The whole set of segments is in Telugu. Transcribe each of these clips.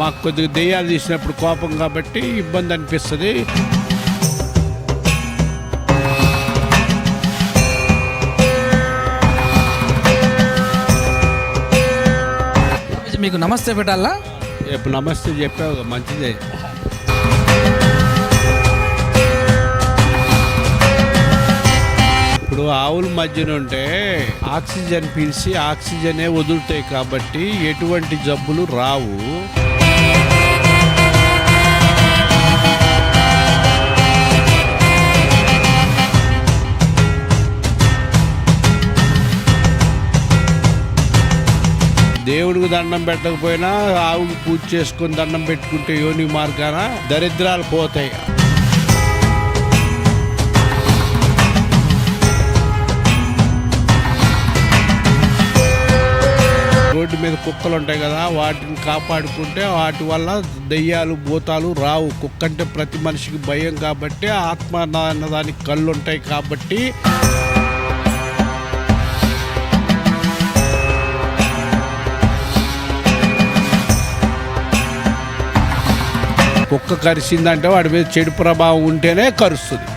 మాకు కొద్దిగా దెయ్యాలు తీసినప్పుడు కోపం కాబట్టి ఇబ్బంది అనిపిస్తుంది. మీకు నమస్తే పెట్టాలా? ఇప్పుడు నమస్తే చెప్పావు మంచిదే. ఇప్పుడు ఆవుల మధ్యన ఉంటే ఆక్సిజన్ పీల్చి ఆక్సిజనే వదులుతాయి కాబట్టి ఎటువంటి జబ్బులు రావు. దేవుడికి దండం పెట్టకపోయినా ఆవుకి పూజ చేసుకొని దండం పెట్టుకుంటే యోని మార్గాన దరిద్రాలు పోతాయి. రోడ్డు మీద కుక్కలు ఉంటాయి కదా వాటిని కాపాడుకుంటే వాటి వల్ల దెయ్యాలు భూతాలు రావు. కుక్క అంటే ప్రతి మనిషికి భయం కాబట్టి ఆత్మ అన్న- అన్నదానికి కళ్ళు ఉంటాయి కాబట్టి కుక్క కరిసిందంటే వాడి మీద చెడు ప్రభావం ఉంటేనే కరుస్తుంది.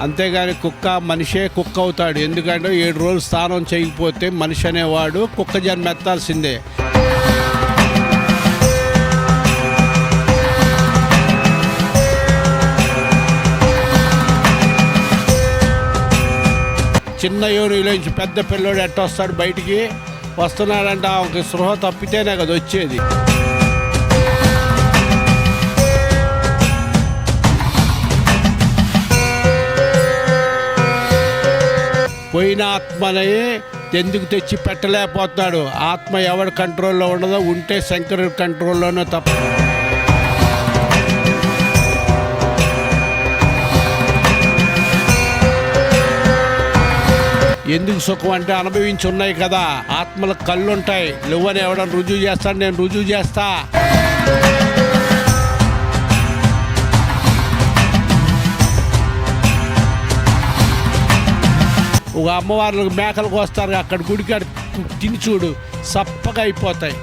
అంతేగాని కుక్క మనిషే కుక్క అవుతాడు. ఎందుకంటే ఏడు రోజులు స్నానం చేయకపోతే మనిషి అనేవాడు కుక్క జన్మ ఎత్తాల్సిందే. చిన్న యోనిలోంచి పెద్ద పిల్లోడు ఎట్టొస్తాడు బయటికి? వస్తున్నాడంటే ఆమెకి స్పృహ తప్పితేనే కదా వచ్చేది. పోయిన ఆత్మని ఎందుకు తెచ్చి పెట్టలేకపోతున్నాడు? ఆత్మ ఎవరి కంట్రోల్లో ఉండదో ఉంటే శంకరుడి కంట్రోల్లోనే తప్ప ఎందుకు సుఖం అంటే అనుభవించి ఉన్నాయి కదా. ఆత్మలకు కళ్ళుంటాయి. నువ్వని ఎవడని రుజువు చేస్తాడు నేను రుజువు చేస్తా. ఒక అమ్మవార్లకు మేకలకు వస్తారు అక్కడ గుడికాడ తిని చూడు సప్పగా అయిపోతాయి.